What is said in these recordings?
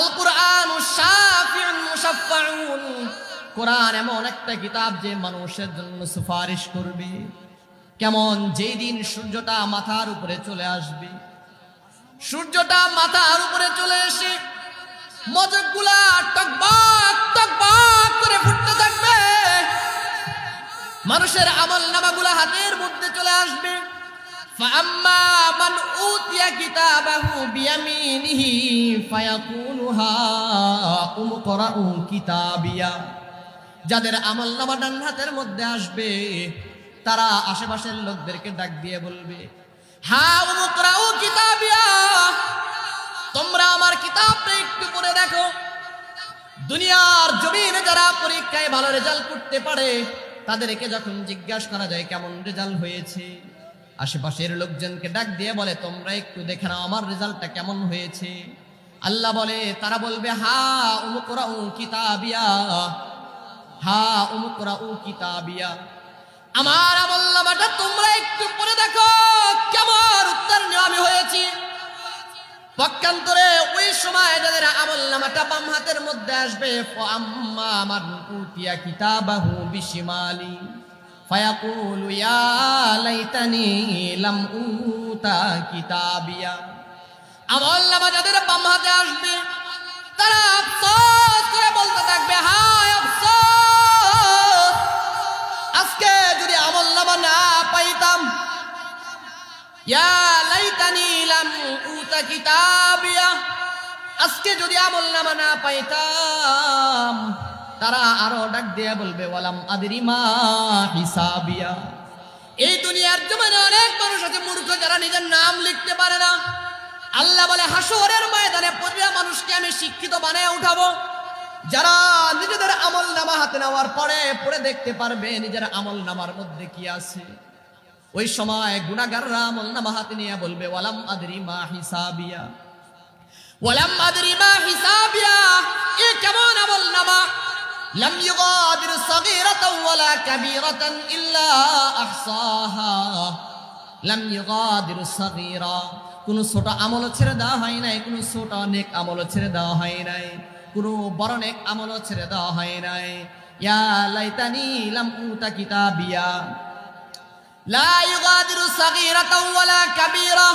আল কোরআন কোরআন এমন একটা কিতাব যে মানুষের জন্য সুপারিশ করবে। কেমন? যেই দিন সূর্যটা মাথার উপরে চলে আসবে। সূর্যটা মাথার উপরে চলে এসে মজকগুলা টকবাক টকবাক করে ফুটতে থাকবে। মানুষের আমল নামাগুলা হাতের মধ্যে চলে আসবে। فأما من أوتي كتابه بيمينه فيقول هاؤم اقرءوا كتابيا যাদের আমল নামা ডান হাতের মধ্যে আসবে তারা আশেপাশের লোকদেরকে ডাক দিয়ে বলবে হা উমুকরাউ কিতাবিয়া তোমরা আমার কিতাবটা একটু পড়ে দেখো দুনিয়ার জমিনে যারা পরীক্ষায় ভালো রেজাল্ট করতে পারে তাদেরকে যখন জিজ্ঞাসা করা যায় কেমন রেজাল্ট হয়েছে আশেপাশের লোকজনকে ডাক দিয়ে বলে, তোমরা একটু দেখে নাও আমার রেজাল্টটা কেমন হয়েছে? আল্লাহ বলে, তারা বলবে, হা উমুকরা উ কিতাবিয়া, হা উমুকরা উ কিতাবিয়া। আমার আমল নামাটা তোমরা একটু পড়ে দেখো, কেমন উত্তর নিয়ে আমি হয়েছি। পক্ষান্তরে ওই সময় যাদের আমল নামাটা বাম হাতের মধ্যে আসবে আম্মা আমার উতিয়া কিতাবাহু বিশিমালি। ফায়াকুলু ইয়া লাইতানি লাম উতা কিতাবিয়া আমল নামা যাদের বাম হাতে আসবে, তারা আফসোস করে বলতে থাকবে, হায় আফসোস। আজকে যদি আমল নামা না পাইতাম, ইয়া লাইতানি লাম উতা কিতাবিয়া, আজকে যদি আমল নামা না পাইতাম তারা আরও ডাক দিয়ে বলবে, ওয়ালাম আদরিমা হিসাবিয়া। এই দুনিয়ার জমানে অনেক মানুষ আছে, মূর্খ, যারা নিজের নাম লিখতে পারে না। আল্লাহ বলে হাসরের ময়দানে প্রতিটা মানুষকে আমি শিক্ষিত বানায় উঠাবো। যারা নিজেদের আমল নামা হাতে নেওয়ার পরে পড়ে দেখতে পারবে, নিজের আমল নামার মধ্যে কি আছে? ওই সময় গুনাগাররা আমল নামা হাতে নিয়ে বলবে, ওয়ালাম আদরি মা হিসাবিয়া। ওয়ালাম আদরি মা হিসাবিয়া? এ কেমন আমল নামা? لم يغادر صغيرة ولا كبيرة إلا أحصاها لم يغادر صغيرة কোন ছোট আমল ছেড়ে দেওয়া হয় নাই কোন ছোট অনেক আমল ছেড়ে দেওয়া হয় নাই কোন বড় অনেক আমল ছেড়ে দেওয়া হয় নাই ইয়া লাইতানি লাম উতা কিতাবিয়া لا يغادر صغيرة ولا كبيرة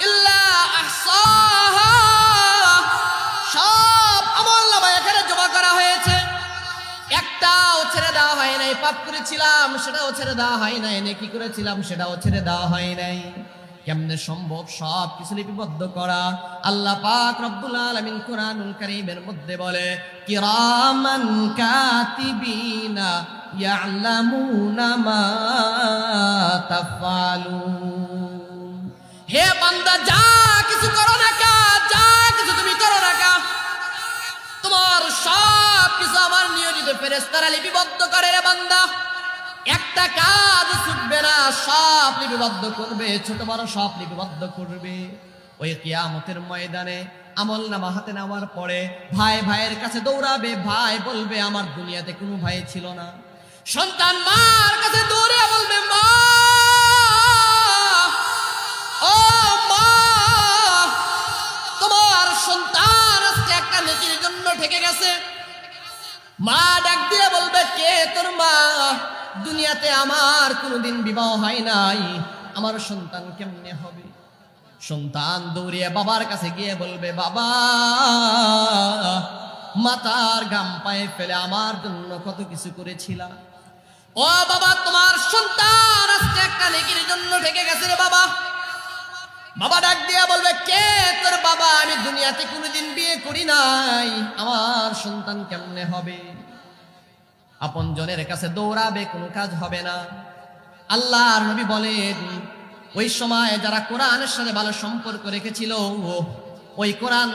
إلا أحصاها সব পাপ করেছিলাম, সেটাও ছেড়ে দেওয়া হয় নাই। নেকি করেছিলাম, সেটাও ছেড়ে দেওয়া হয় নাই। কেমনে সম্ভব সব কিছু লিপিবদ্ধ করা? আল্লাহ পাক রব্বুল আলামিন কোরআনুল কারীমের মধ্যে বলে, কিরামান কাতিবিনা ইয়ালামুনা মা তাফআলুন। হে বান্দা, যা নিয়োজিত ফেরেস্তারা লিপিবদ্ধ করে রে বান্দা। একটা কাজ ছুটবে না, সব লিপিবদ্ধ করবে, ছোট বড় সব লিপিবদ্ধ করবে। ওই কিয়ামতের ময়দানে আমল নামা হাতে নেওয়ার পরে ভাই ভাইয়ের কাছে দৌড়াবে, ভাই বলবে, আমার দুনিয়াতে কোনো ভাই ছিল না। সন্তান মার কাছে দৌড়ে বলবে, মা মা, তোমার সন্তান আজকে একটা নেকির জন্য ঠেকে গেছে। মা ডাক দিয়ে বলবে, কে তোর মা? দুনিয়াতে আমার কোনোদিন বিবাহ হয় নাই। আমার সন্তান কেমনে হবে? সন্তান দৌড়িয়ে বাবার কাছে গিয়ে বলবে, বাবা, মাতার গাম পায়ে ফেলে আমার জন্য কত কিছু করেছিলা। ও বাবা, তোমার সন্তান আজকে বাবা ডাক দিয়া বলবে, কে তোর বাবা? আমি দুনিয়াতে কোনোদিন বিয়ে করি নাই। আমার সন্তান কেমনে হবে? আপন জনের কাছে দৌড়াবে, কোনো কাজ হবে না। আল্লাহর নবী বলেন, ওই সময় যারা কোরআনের সাথে ভালো সম্পর্ক রেখেছিল ওই কোরআন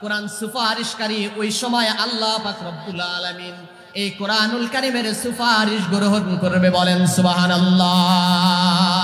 কোরআন সুপারিশকারী, ওই সময় আল্লাহ পাক আলামিন এই কোরআনুল কারিমের সুপারিশ গ্রহণ করবে বলেন, সুবহানাল্লাহ।